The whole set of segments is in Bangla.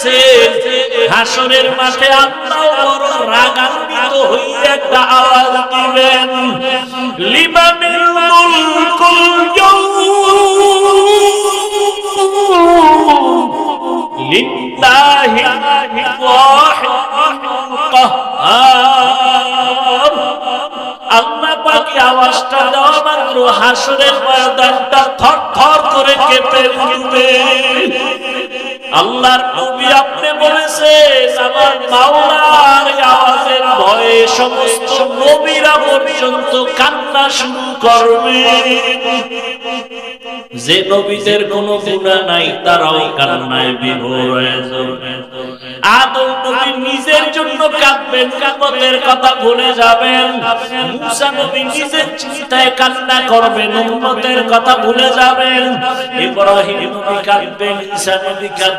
বলেছে, হাসরের মাঠে রাগান্বিত হয়ে একটা দিবেন। আওয়াজটা দেওয়া মাত্র হাসরের ময়দানটা থর থর করে কেঁপে উঠবে। আল্লাহর নবী আপনি বলেছেন, আমার মাওলার আওয়াজের ভয়ে সমস্ত নবীরা পর্যন্ত কান্না শুরু করবে। যে নবীদের কোনো গুণা নাই, তারাও কান্নায় বিভোর হয়ে যাবে। আদম নবী নিজের জন্য কাঁদবেন কামতের কথা ভুলে যাবেন। মুসা নবী নিজের চিন্তায় কান্না করবেন, উম্মতের কথা ভুলে যাবেন। ইব্রাহিম নবী কাঁদবেন, ঈসা নবী কাঁদবেন।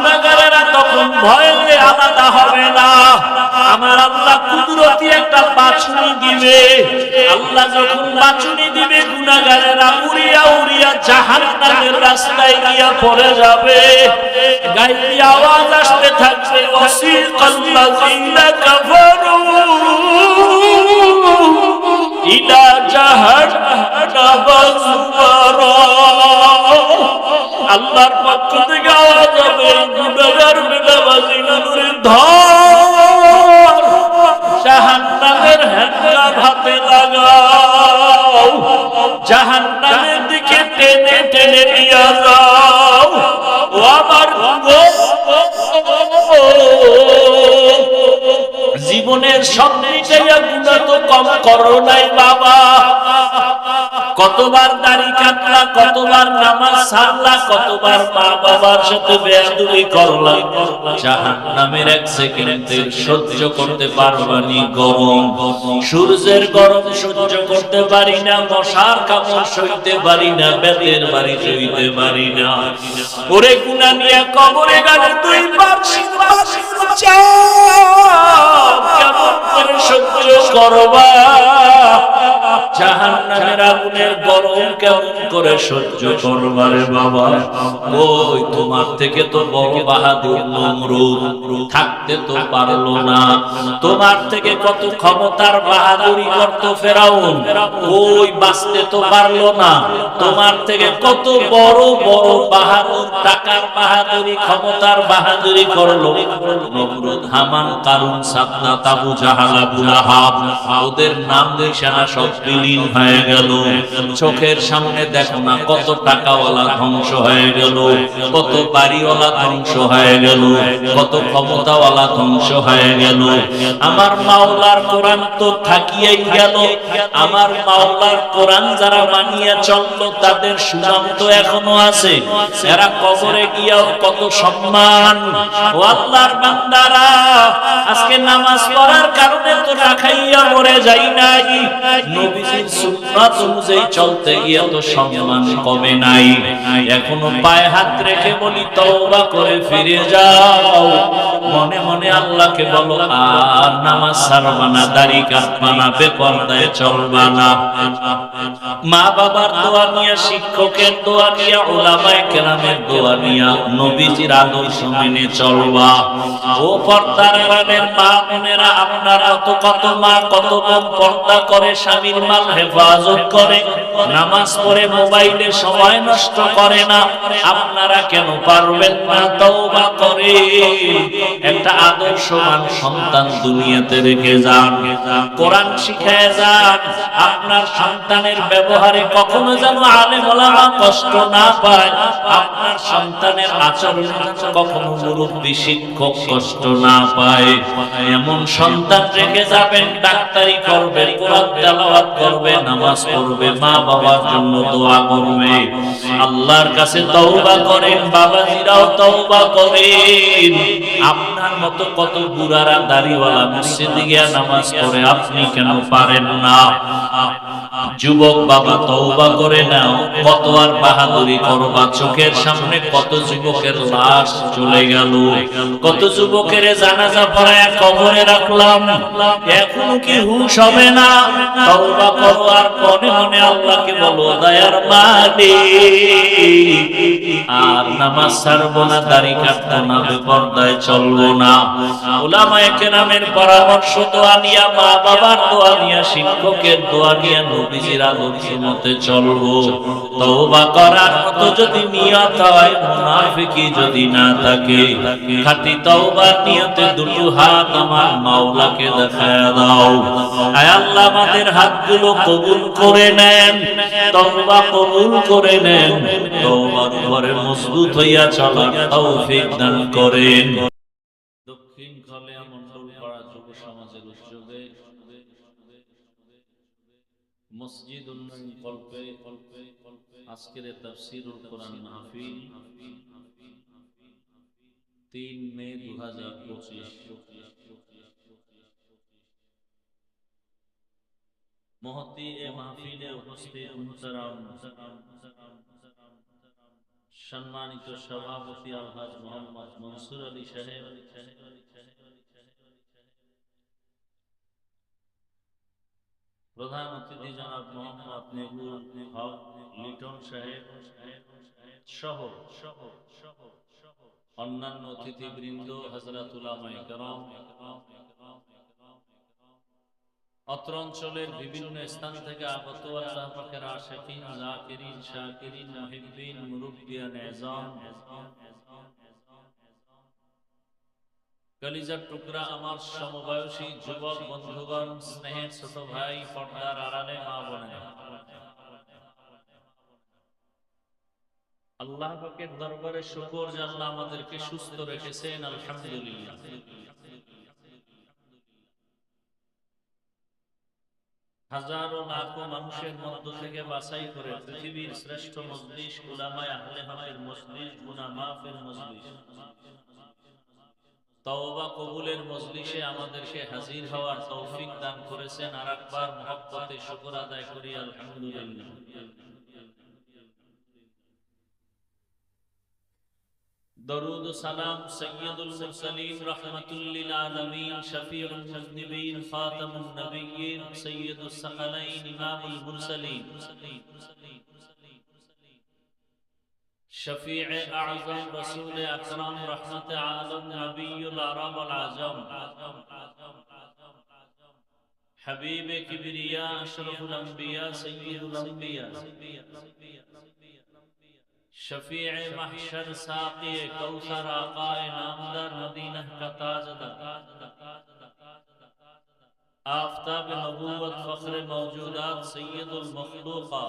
হবে না। আমার আল্লাহ কুদরতি একটা বাছুনি দিবে। আল্লাহ যখন বাছুনি দিবে গুণাগারেরা উড়িয়া উড়িয়া জাহান্নামের রাস্তায় গিয়া পড়ে যাবে। গাইলি আওয়াজ আসতে থাকবে, ওয়াসিকাল্লাযিনা কাফারু। ইলা জাহান্নামা যুমারা আল্লাহর পক্ষ থেকে আওয়াজ হবে গুনাহগার বেনামাজি নূরে ধর। জাহান্নামের হ্যান্ডা ভাতে লাগাও। জাহান্নামের দিকে টেনে টেনে নিয়ে যাও। ও আমার জীবনের সব মিটাইয়া কম করো নাই বাবা। কতবার দাড়ি কাটলা, কতবার নামাজ সারলা, কতবার মা বাবার সাথে বেয়াদুবি করলা। জাহান্নামের এক সেকেন্ডের সহ্য করতে পারবানি গরম। সূর্যের গরম সহ্য করতে পারি না, মশার কামড় সইতে পারি না, বেতের বাড়ি সইতে পারি না। ওরে গুনা নিয়ে কবরে গেলে তুই পারছি সহ্য করবা? জাহান্নামের আগুনের গরম কেমন করে সহ্য করবারে বাবা? ওই তোমার থেকে তো বড় বাহাদুর নমরুদ থাকতে তো পারল না। তোমার থেকে কত ক্ষমতার বাহাদুরি করতো ফেরাউন, ওই বাঁচতে তো পারল না। তোমার থেকে কত বড় বড় বাহাদুর, টাকার বাহাদুরি, ক্ষমতার বাহাদুরি করল। নমরুদ, হামান, কারুন ওদের নাম নিশানা সব বিলীন হয়ে গেল। চোখের সামনে দেখো না, কত টাকাওয়ালা ধ্বংস হয়ে গেল। কত বাড়িওয়ালা ধ্বংস হয়ে গেল। কত ক্ষমতাওয়ালা ধ্বংস হয়ে গেল। আমার মাওলার কোরআন তো থাকিয়েই গেল। আমার মাওলার কোরআন যারা মানিয়ে চলল, তাদের সুনাম তো এখনও আছে। এরা কবরে গিয়াও কত সম্মান। ও আল্লাহর বান্দারা, আজকে নামাজ পড়ার কারণে তো রাখাইয়া মরে যাই নাই। নবীজির সুন্নাত অনুযায়ী চলতে গিয়ে তো সম্মান কমে নাই। এখনও পায়ে হাত রেখে বলি, তওবা করে ফিরে যাও। মনে মনে আল্লাহকে বলো, আর নামাজ ছাড়বা না, দাড়ি কাটবা না, বেপর্দায় চলবা না। মা বাবার দোয়া নিয়ে, শিক্ষকের দোয়া নিয়ে, ওলামায়ে কেরামের দোয়া নিয়ে নবীজির আদর্শ মেনে চলবা। ও পর্দার মা বোনেরা আপনারা কত কত মা, কত বোন পর্দা করে স্বামীর মাল হেফাজত করে, নামাজ পড়ে মোবাইলে সময় নষ্ট করে না, আপনারা কেন পারবেন না তওবা করে? একটা আদর্শবান সন্তান দুনিয়াতে রেখে যান, কোরআন শিখায় যান, আপনার সন্তানের ব্যবহারে কখনো যেন আলেম ওলামা কষ্ট না পায়, আপনার সন্তানের আচরণ কখনো মুরব্বী শিক্ষক কষ্ট না পায়। এমন সন্তান রেখে যাবেন, ডাক্তারি করবে কোরআন তেলাওয়াত করবে নামাজ পড়বে মা বাবার জন্য দোয়া করবে। আল্লাহর কাছে তওবা করেন, বাবাজিরাও তওবা করেন। আপনার মতো কত বুড়ারা দাড়িওয়ালা মসজিদে গিয়া নামাজ পড়ে, আপনি কেন পারেন না? যুবক বাবা তওবা করে নাও কত আর বাহাদুরি করবা। চোখের সামনে কত যুবকের লাশ চলে গেল, কত যুবকের জানাজা পড়ায় কবরে রাখলাম। এখন কি হুশ হবে না? তওবা করো আর মনে মনে আল্লাহকে বলো, দয়ার মালিক, আর নামাজ ছাড়বো না, দাড়ি কাটবো না, বেপর্দায় চলবো না। ওলামায়ে কেরামের পরামর্শ, দোয়া নিয়া মা বাবার দোয়া নিয়া, শিক্ষকের দোয়া নিয়া, নবীজির আদর্শ মতে চলবো। তওবা করার মতো যদি নিয়ত হয় মুনাফিকি যদি না থাকে, খাঁটি তওবার নিয়তে দুটো হাত আমার মাওলাকে দেখায় দাও। আল্লাহ, আমাদের হাতগুলো কবুল করে নেন, তওবা কবুল করে নেন, তওবার ঘরে মজবুত হইয়া চলার তৌফিক দান করেন। মসজিদ উন্নয়ন কল্পে আজকের এই তাফসীরুল কোরআন মাহফিল তিন মে দু হাজার পঁচিশ। মহতি এ মাহফিলে উপস্থিত মুহতারাম, সম্মানিত সভাপতি আলহাজ মোহাম্মদ মনসুর আলী সাহেব। প্রধান অতিথি জনাব মোহাম্মদ নেগুল হক লিটন সাহেব সহ অন্যান্য অতিথিবৃন্দ হজরতুল্লাহ অত্র অঞ্চলের বিভিন্ন স্থান থেকে আগত কলিজার টুকরা আমার সমবয়সী যুবক, বন্ধুগণ, স্নেহের ছোট ভাই, পর্দার আড়ালে মা বোনেরা। আল্লাহ দরবারে শুকর জানলা আমাদেরকে সুস্থ রেখেছেন, আলহামদুলিল্লাহ। হাজারো লাখো মানুষের মধ্য থেকে বাছাই করে পৃথিবীর শ্রেষ্ঠ মজলিস উলামায়ে আহলে হাফের মজলিস গুনা মাফের মজলিস। তওবা কবুলের মজলিসে আমাদেরকে হাজির হওয়ার তৌফিক দান করেছেন। আর একবার মহব্বতে শুকর আদায় করি, আলহামদুলিল্লাহ। درود و سلام سید المرسلین رحمت للعالمین شفیع المذنبین خاتم النبیین سید الثقلین امام المرسلین. شفیع اعظم رسول اکرم رحمت عالم نبی العرب العجم حبیب کبریا اشرف الانبیاء سید الانبیاء. شفیع محشر ساقی کوثر آقا نامدار مدینہ کا تاجدار آفتاب نبوت فخر موجودات سید المخلوقہ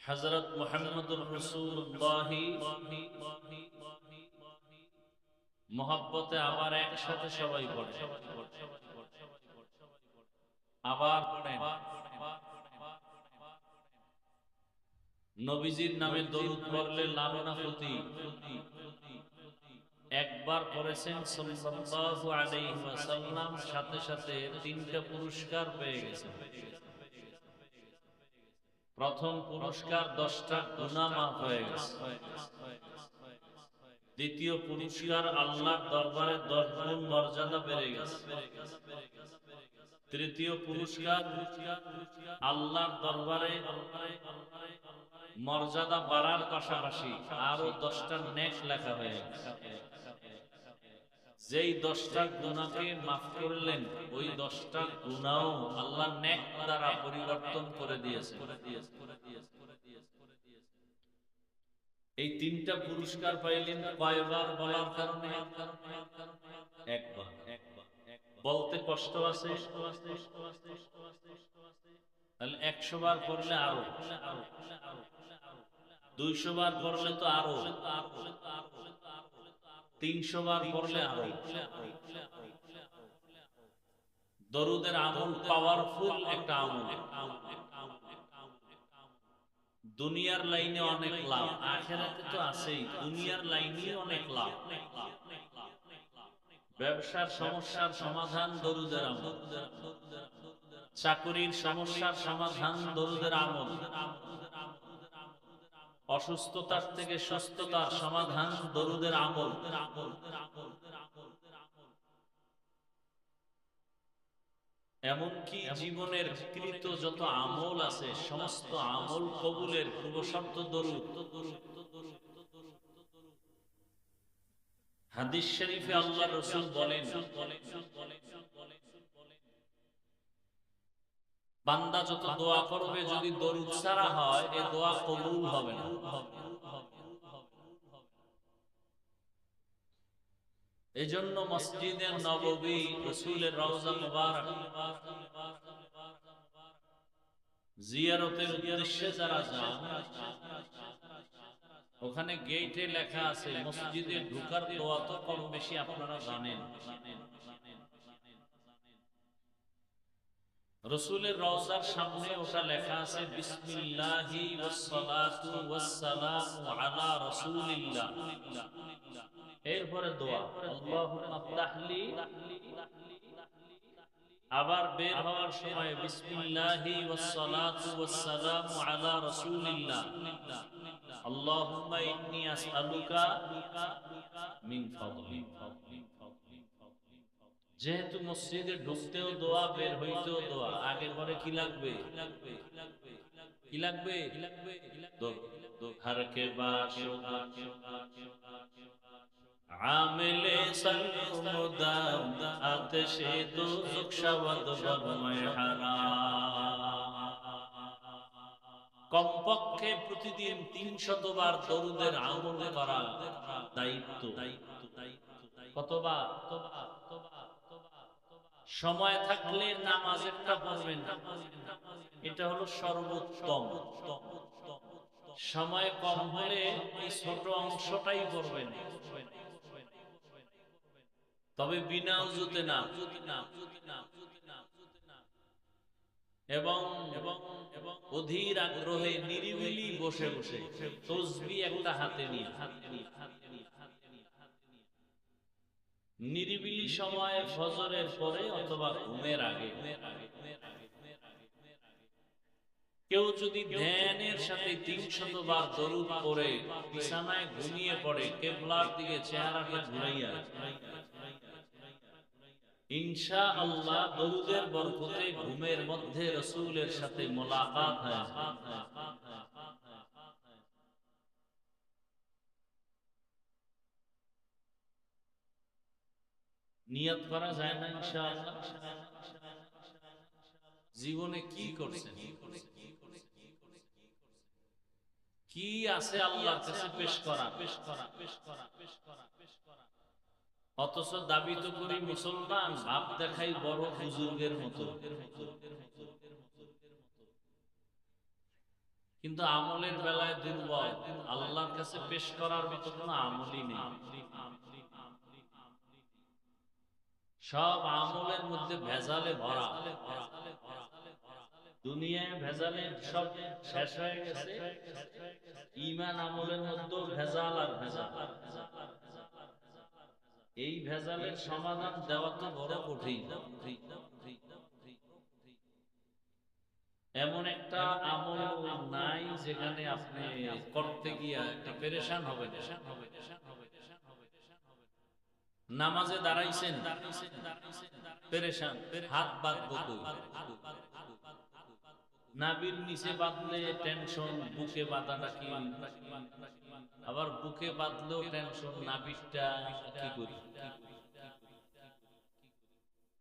حضرت محمد الرسول اللہ۔ محبت محبতে ایک একসাথে شوائی بڑھے আবার পড়েন নবীজির নামে দরুদ পড়লে লাভ না ক্ষতি একবার পড়েছেন সাল্লাল্লাহু আলাইহি ওয়াসাল্লাম, সাথে সাথে তিনটা পুরস্কার পেয়ে গেছেন। প্রথম পুরস্কার দশটা গুনাহ মাফ হয়ে গেছে। দ্বিতীয় পুরস্কার আল্লাহর দরবারে দশ গুণ মর্যাদা বেড়ে গেছে। তৃতীয় পুরস্কার আল্লাহর দরবারে মর্যাদা বাড়ার পাশাপাশি আরও দশটা নেক লেখা হয়ে যেই দশটা গুণাকে মাফ করলেন, ওই দশটা গুণাও আল্লাহ নেক দ্বারা পরিবর্তন করে দিয়েছে এই তিনটা পুরস্কার পাইলেন কয়বার বলার কারণে? একবার। বলতে কষ্ট আছে? তাহলে একশো বার করলে আরও। দুইশো বার করলে তো আরও। তিনশো বার করলে আরও। দরুদের আমল পাওয়ারফুল একটা আমল। দুনিয়ার লাইনে অনেক লাভ, আখেরাতে তো আছেই। দুনিয়ার লাইনে অনেক লাভ। ব্যবসার সমস্যার সমাধান দরুদের আমল। চাকুরির সমস্যার সমাধান দরুদের আমল। অসুস্থতার থেকে সুস্থতার সমাধান দরুদের আমল। এমনকি জীবনের কৃত যত আমল আছে, সমস্ত আমল কবুলের পূর্বশর্ত দরুদ। হাদিস শরীফে আল্লাহ রসুল বলেন বান্দা যত দোয়া করবে, যদি দরুদ ছাড়া হয়, এ দোয়া কবুল হবে না। এজন্য মসজিদের নববী, রসুলের রওজা মুবারক, জিয়ারতের উদ্দেশ্যে যারা যান, ওখানে গেটে লেখা আছে, মসজিদে ঢুকার দোয়া তো কম বেশি আপনারা জানেন। রসুলের রওজার সামনে ওটা লেখা আছে, বিসমিল্লাহি ওয়াসসালাতু ওয়াসসালামু আলা রাসূলিল্লাহ। এরপরে দোয়া, আল্লাহুম্মা আবার বের হওয়ার সময়, বিসমিল্লাহি ওয়াসসালাতু ওয়াসসালামু আলা রাসূলিল্লাহ। আল্লাহুম্মা ইন্নী আসআলুকা মিন যেহেতু মসজিদে ঢুকতেও দোয়া বের হইতেও দোয়া আগে পরে কি লাগবে? কি লাগবে? হর কে আমেলে সলমুদাম আতশে দুজুক শাওয়াদ বরময় কমপক্ষে প্রতিদিন তিনশত বার দরুদের আমল করা দায়িত্ব। কতবার? সময় থাকলে নামাজ একটা পড়বেন এটা হলো সর্বোত্তম। সময় কম হলে এই ছোট অংশটাই করবেন তবে বিনা উজুতে না। এবং এবং এবং অধীর আগ্রহে নিরিবিলি বসে বসে তসবি একটা হাতে নিয়ে হাতে নিয়ে। নিরিবিলি সময় ফজরের পরে অথবা ঘুমের আগে। কেউ যদি ধ্যানের সাথে তিনশত বার দরুদ পড়ে, বিছানায় ঘুমিয়ে পড়ে, কেবলার দিকে চেহারাটা ঘুরাইয়া ইনশা আল্লাহ দরুদের বরকতে ঘুমের মধ্যে রসুলের সাথে মোলাকাত হয়। নিয়ত করা যায় না ইনশাআল্লাহ। জীবনে কি করছেন? কি আছে আল্লাহর কাছে পেশ করা? পেশ করা পেশ করা পেশ করা পেশ করা অথচ দাবি তো করি মুসলমান, ভাব দেখাই বড় বুজুর্গের মতো। কিন্তু আমলের বেলায় দুর্বল, আল্লাহর কাছে পেশ করার মতো কোনো আমলই নেই। সব আমলের মধ্যে ভেজালে ভরা। দুনিয়ায় ভেজালে সব শেষ হয়ে গেছে। ইমান আমলের মধ্যে ভেজাল আর ভেজাল। এই ভেজালের সমাধান দেওয়া তো বড় কঠিন। এমন একটা আমল নাই যেখানে আপনি করতে গিয়ে একটা পেরেশান হবে হবে নামাজে দাঁড়াইছেন। হাত বাদ নাবির নিচে বাঁধলে টেনশন, বুকে বাঁধাটা কি আবার বুকে বাঁধলেও টেনশন নাবিরটা কি করি?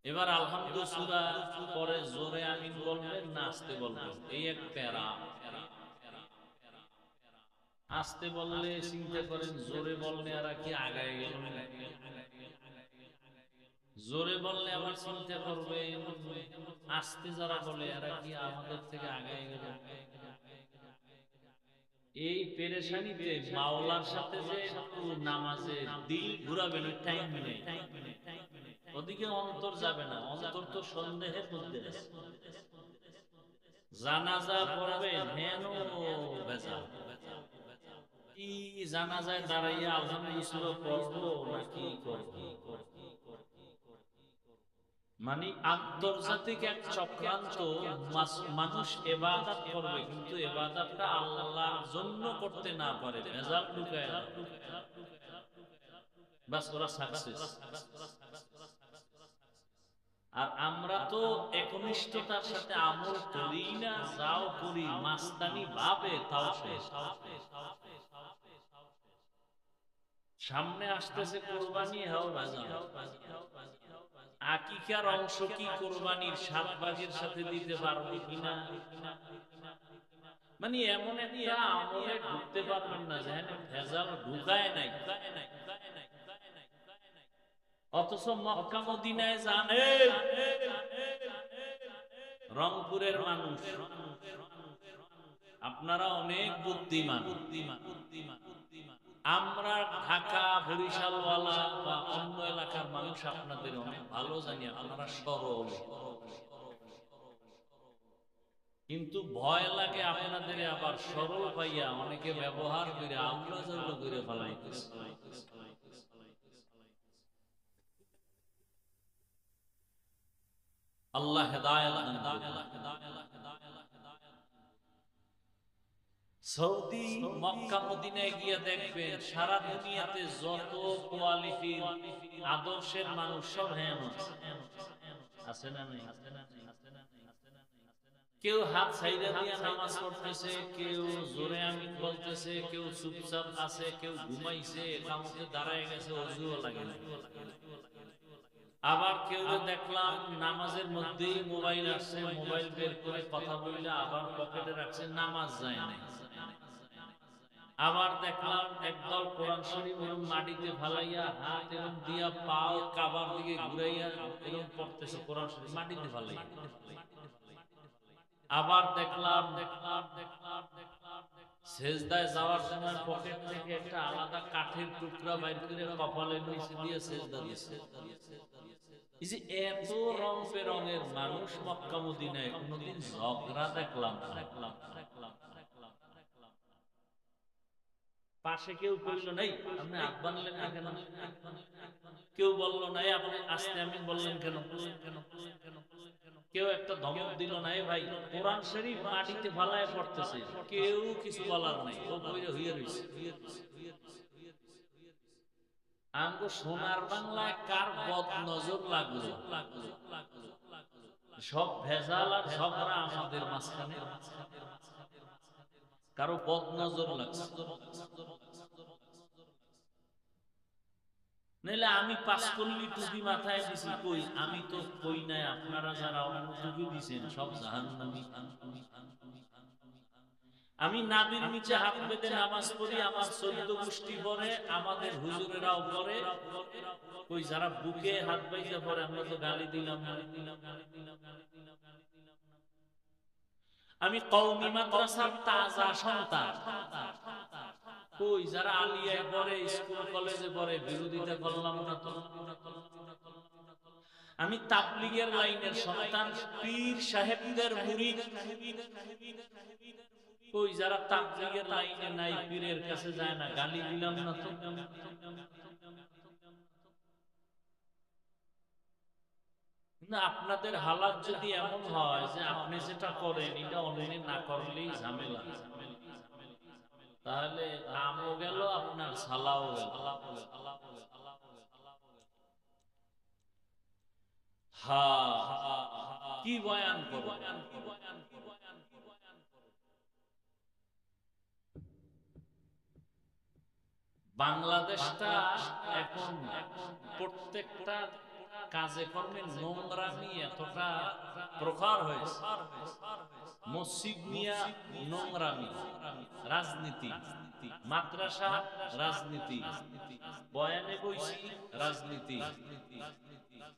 এবার আলহামদুলিল্লাহ পরে জোরে আমিন বলবেন না আসতে বলবেন। এই এক প্যারা। আসতে বললে চিন্তা করেন, জোরে বললে আর কি আগায় গেল জোরে বললে আবার চিন্তা করবে, আসতে যারা বলে এরা কি আমাদের থেকে আগায় গেল? এই পেরেশানিতে মাওলার সাথে যে নামাজে দিল ঘুরাবেন টাইম নেই। ওদিকে অন্তর যাবে না, অন্তর তো সন্দেহের মধ্যে জানাজা পড়বে, হেন বেজা কি জানাজায় দাঁড়াইয়া আলহামদুলিল্লাহ পড়ব নাকি করব? মানে আন্তর্জাতিক এক চক্রান্ত মানুষ এবাদত করবে, কিন্তু এবাদতটা আল্লাহর জন্য করতে না পারে ঢুকায় না। বাস ওরা সাকসেস আর আমরা তো একনিষ্ঠতার সাথে আমল করি না, যাও করি, মাস্তানি ভাবে, তাও শেষ। সামনে আসতেছে কোরবানি, হাও বাজার। আকিকার অংশ কি কোরবানির সাত ভাগের সাথে দিতে পারবে কিনা? মানে এমন একটা আমলে ঢুকতে পারবেন না, যেন ভেজাল ঢুকায় নাই। অথচ মক্কা, মদিনায় জানে, রংপুরের মানুষ। আপনারা অনেক বুদ্ধিমান। আমরা ঢাকা বরিশালওয়ালা বা অন্য এলাকার মানুষ আপনাদের অনেক ভালো জানি আপনারা সরল। কিন্তু ভয় লাগে আপনাদের আবার সরল পাইয়া অনেকে ব্যবহার করে, আমরা যেগুলো করে ফেলাইতেছে আল্লাহ হেদায়েত দান করুন। সৌদি মক্কা মদিনায় গিয়ে দেখবেন সারা দুনিয়াতে যত কোয়ালিটির আদর্শের মানুষ সব হ্যাঁ আছে না নাই? কেউ হাত সাইডে দিয়ে নামাজ পড়তেছে কেউ জোরে আমি বলতেছে কেউ চুপচাপ আছে কেউ ঘুমাইছে দাঁড়ায় গেছে অজুও লাগে আবার কেউ দেখলাম নামাজের মধ্যেই মোবাইল আসছে মোবাইল বের করে কথা বললে আবার পকেটে রাখছে নামাজ যায় না আবার দেখলাম একদল কোরআন শরীফ এরকম মাটিতে ফালাইয়া হাত এরকম দিয়া পাও কাবার দিকে ঘুরাইয়া এরকম পড়তেছে কোরআন শরীফ, মাটিতে ফালাইয়া আবার দেখলাম দেখলাম দেখলাম দেখলাম সেজদায় যাওয়ার সময় পকেট থেকে একটা আলাদা কাঠের টুকরা বাইর করে কপালের নিচে দিয়ে সেজদা দিয়েছে এই যে এত রং বেরঙের মানুষ মক্কা মদিনায় কোনোদিন ঝগড়া দেখলাম। দেখলাম দেখলাম না, দেখলাম না, দেখলাম না। পাশে কেউ কইল নাই, আপনি হাত বানলেন না কেন? কেউ বলল, নাই, আপনি আস্তে আমি বললেন কেন? কেন কেন কেউ একটা ধমক দিল, নাই ভাই, কোরআন শরীফ মাটিতে ফালায় পড়তেছে। কেউ কিছু বলার নাই। ও বইরে হইয়া রইছে। আমগো সোনার বাংলায় কার বদ নজর লাগল? সব ভেজাল আর ঝগড়া আমাদের মাঝখানে। কারও বদ নজর লাগছে। নাইলে আমি পাস করলি টুপি মাথায় দিছি, কই? আমি তো কই নাই, আপনারা যারা টুপি দিছেন, সব জাহান্নামী। আমি নাবির নিচে হাত বেঁধে নামাজ পড়ি, আমার চোদ্দ গোষ্ঠী পরে আমাদের হুজুরেরাও পরে কই, যারা বুকে হাত বাইজে পরে আমরা তো গালি দিলাম আমি কওমি মাদ্রাসার তাজা সন্তান। কই, যারা আলিয়ায় পড়ে, স্কুল কলেজে পড়ে, বিরোধিতা করলাম না তো? আমি তাবলিগের লাইনের সন্তান, পীর সাহেবদের মুরিদ। কই, যারা তাবলিগের লাইনে নাই, পীরের কাছে যায় না, গালি দিলাম না তো? না, আপনাদের হালাত যদি এমন হয় যে আপনি যেটা করেন, এটা অন্যে না করলেই ঝামেলা। তাহলে আমও গেল আপনার সালাও গেল। হা কি বয়ান করব বাংলাদেশটা এখন প্রত্যেকটা কাজে কর্মে নোংরামি এতটা প্রখার হয়েছে। মসজিদ নিয়া নোংরামি, রাজনীতি, মাদ্রাসা, রাজনীতি, বয়ানে বইছি, রাজনীতি।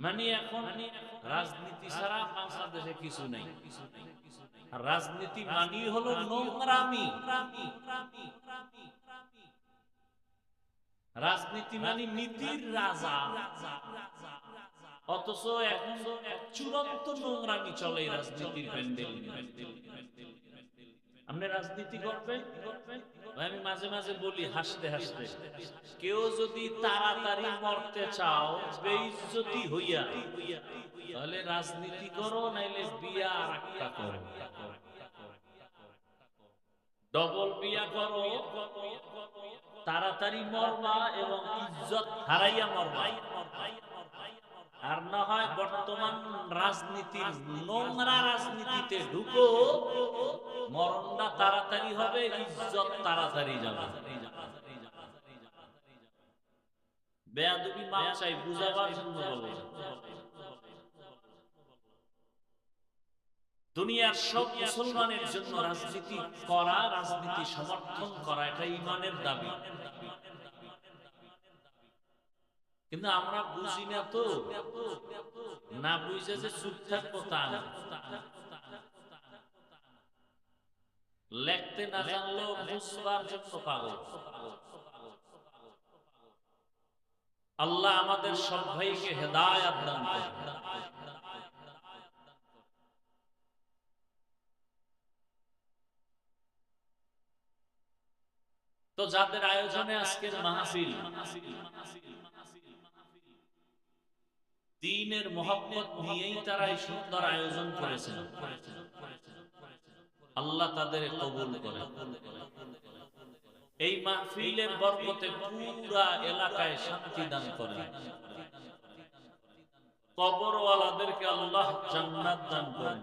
মানে এখন রাজনীতি ছাড়া বাংলাদেশে কিছু নেই। রাজনীতি মানি হলো নোংরামি। রাজনীতি মানে নীতির রাজা। অথচ এখন চূড়ান্ত নোংরামি চলে রাজনীতির প্যান্ডেল আপনি রাজনীতি করবেন? আমি মাঝে মাঝে বলি, হাসতে হাসতে, কেউ যদি তাড়াতাড়ি মরতে চাও, বেইজ্জতি হইয়া, তাহলে রাজনীতি করো, নাইলে বিয়া আর একটা করো। ডবল বিয়া করো, তাড়াতাড়ি মরবা এবং ইজ্জত হারাইয়া মরবা। আর না হয় বর্তমান রাজনীতির নোংরা রাজনীতিতে ঢুকো, মরণটা তাড়াতাড়ি হবে, ইজ্জত তাড়াতাড়ি যাবে। দুনিয়ার সব মুসলমানের জন্য রাজনীতি করা, রাজনীতি সমর্থন করা, এটা ইমানের দাবি। কিন্তু আমরা বুঝি না তো। না বুঝে যে চুপ থাকব তা লেখতে না বুঝবার জন্য পাগল। আল্লাহ আমাদের সব ভাইকে হেদায়াত দান তো যাদের আয়োজনে আজকের মাহফিল দিনের মোহাম্মত নিয়েই তারা এই সুন্দর আয়োজন করেছেন। আল্লাহ তাদের কবুল করে এই মাহফিলের বরকতে পুরা এলাকায় শান্তি দান করেন। কবরওয়ালাদেরকে আল্লাহ জান্নাত দান করেন।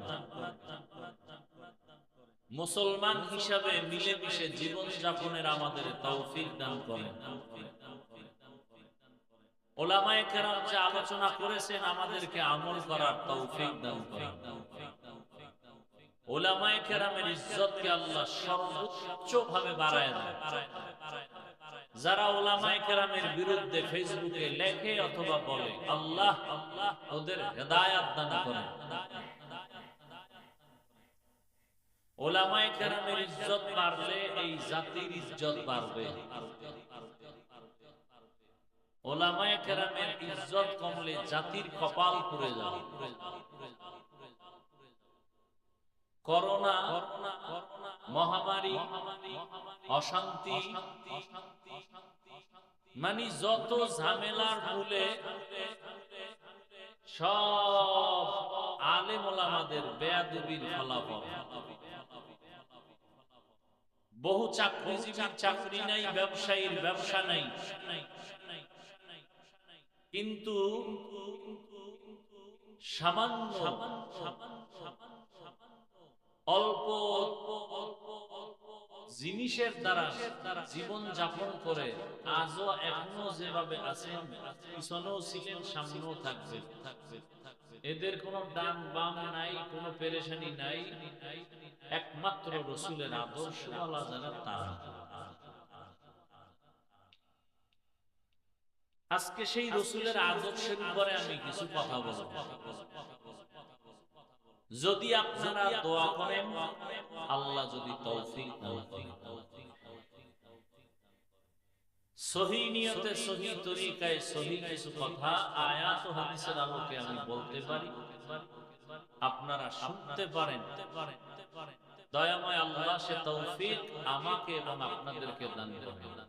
মুসলমান হিসাবে মিলেমিশে জীবন যাপনের আমাদের তৌফিক দান করেন। ওলামায়ে কেরাম যে আলোচনা করেছেন, আমাদেরকে আমল করার তৌফিক ওলামায়ে কেরামের ইজ্জতকে আল্লাহ সর্বোচ্চ ভাবে বাড়ায় যারা ওলামায়ে কেরামের বিরুদ্ধে ফেসবুকে লেখে অথবা বলে আল্লাহ আল্লাহ ওদের হেদায়াত দান করেন। ওলামায়ে কেরামের ইজ্জত বাড়লে এই জাতির ইজ্জত বাড়বে। ওলামায়ে কেরামের ইজ্জত কমলে জাতির কপাল পুড়ে যাবে। করোনা, মহামারী, অশান্তি মানে যত ঝামেলার মূলে সব আলেম ওলামাদের বেয়াদবির ফলাফল। বহু চাকরিজীবীর চাকরি নাই, ব্যবসায়ীর ব্যবসা নাই। কিন্তু সামান্য অল্প জিনিসের দ্বারা জীবন যাপন করে আজও এখনও যেভাবে আছেন পিছনেও ছিলেন, সামনেও থাকবে। এদের কোনো ডান বাম নাই, কোনো পেরেশানি নাই। একমাত্র রসুলের আদর্শ যারা তারা। আজকে সেই রসুলের আদর্শের উপরে আমি কিছু কথা বলব। যদি আপনারা দোয়া করেন আল্লাহ যদি তৌফিক দান করেন সহি নিয়তে সহি তরিকায় সহি কিছু কথা আয়াত ও হাদিসের আলোকে আমি বলতে পারি। আপনারা শুনতে পারেন। দয়াময় আল্লাহ সে তৌফিক আমাকে এবং আপনাদেরকে দান করেন।